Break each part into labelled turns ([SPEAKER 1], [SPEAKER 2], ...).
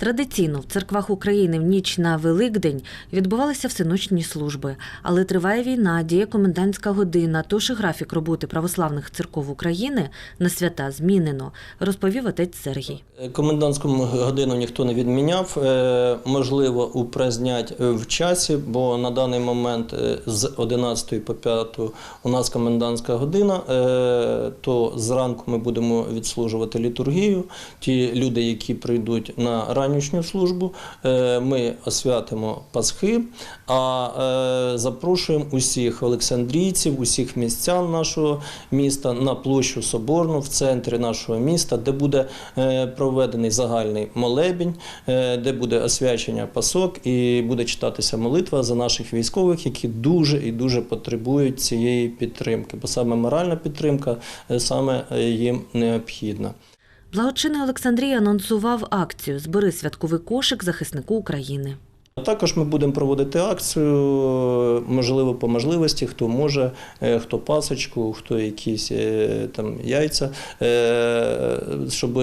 [SPEAKER 1] Традиційно в церквах України в ніч на Великдень відбувалися всеночні служби, але триває війна, діє комендантська година, тож і графік роботи православних церков України на свята змінено, розповів отець Сергій.
[SPEAKER 2] Комендантську годину ніхто не відміняв. Е, Можливо, упразнять в часі, бо на даний момент е, з 11 по 5 у нас комендантська година, е, то зранку ми будемо відслужувати літургію. Ті люди, які прийдуть на ранішню службу, е, ми освятимо Пасхи, а е, запрошуємо усіх олександрійців, усіх містян нашого міста на площу Соборну в центрі нашого міста, де буде е, проведений загальний молебень, де буде освячення пасок і буде читатися молитва за наших військових, які дуже і дуже потребують цієї підтримки, бо саме моральна підтримка саме їм необхідна.
[SPEAKER 1] Благочинний Олександрій анонсував акцію Збери святковий кошик захиснику України.
[SPEAKER 2] Також ми будемо проводити акцію, можливо, по можливості, хто може, е, хто пасочку, хто якісь е, там яйця, е, щоб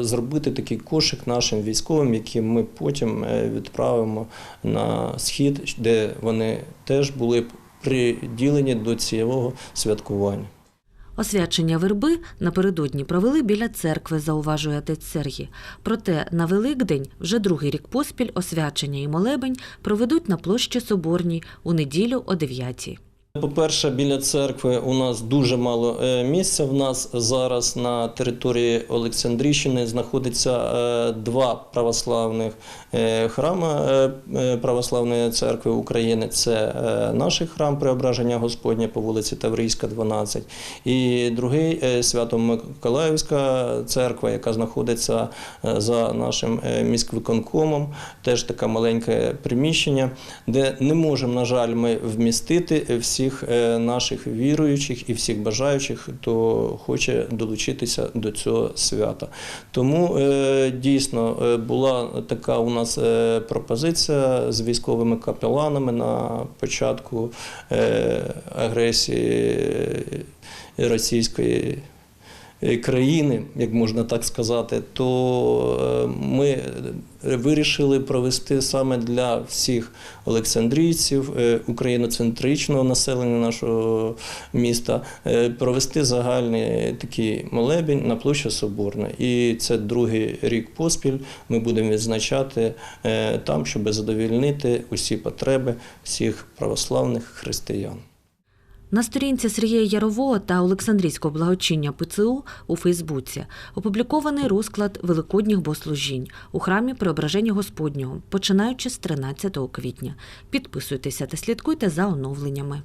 [SPEAKER 2] зробити такий кошик нашим військовим, який ми потім е, відправимо на схід, де вони теж були приділені до цього святкування.
[SPEAKER 1] Освячення верби напередодні провели біля церкви, зауважує отець Сергій. Проте на Великдень вже другий рік поспіль освячення і молебень проведуть на площі Соборній у неділю о 9
[SPEAKER 2] По-перше, біля церкви у нас дуже мало е, місця. В нас зараз на території Олександрійщини знаходиться е, два православних е, храми Православної церкви України. Це наш храм Преображення Господня по вулиці Таврійська, 12, і другий Свято-Миколаївська церква, яка знаходиться за нашим міськвиконкомом. Теж таке маленьке приміщення, де не можемо, на жаль, ми вмістити всіх е, наших віруючих і всіх бажаючих, хто хоче долучитися до цього свята. Тому е, дійсно е, була така у нас пропозиція з військовими капеланами на початку агресії російської країни, як можна так сказати, то е, ми вирішили провести саме для всіх олександрійців, е, україноцентричного населення нашого міста, е, провести загальний такий молебень на площі Соборна. І це другий рік поспіль. Ми будемо відзначати е, там, щоб задовільнити усі потреби всіх православних християн.
[SPEAKER 1] На сторінці Сергія Ярового та Олександрійського благочиння ПЦУ у Фейсбуці опублікований розклад великодніх богослужінь у храмі Преображення Господнього, починаючи з 13 квітня. Підписуйтеся та слідкуйте за оновленнями.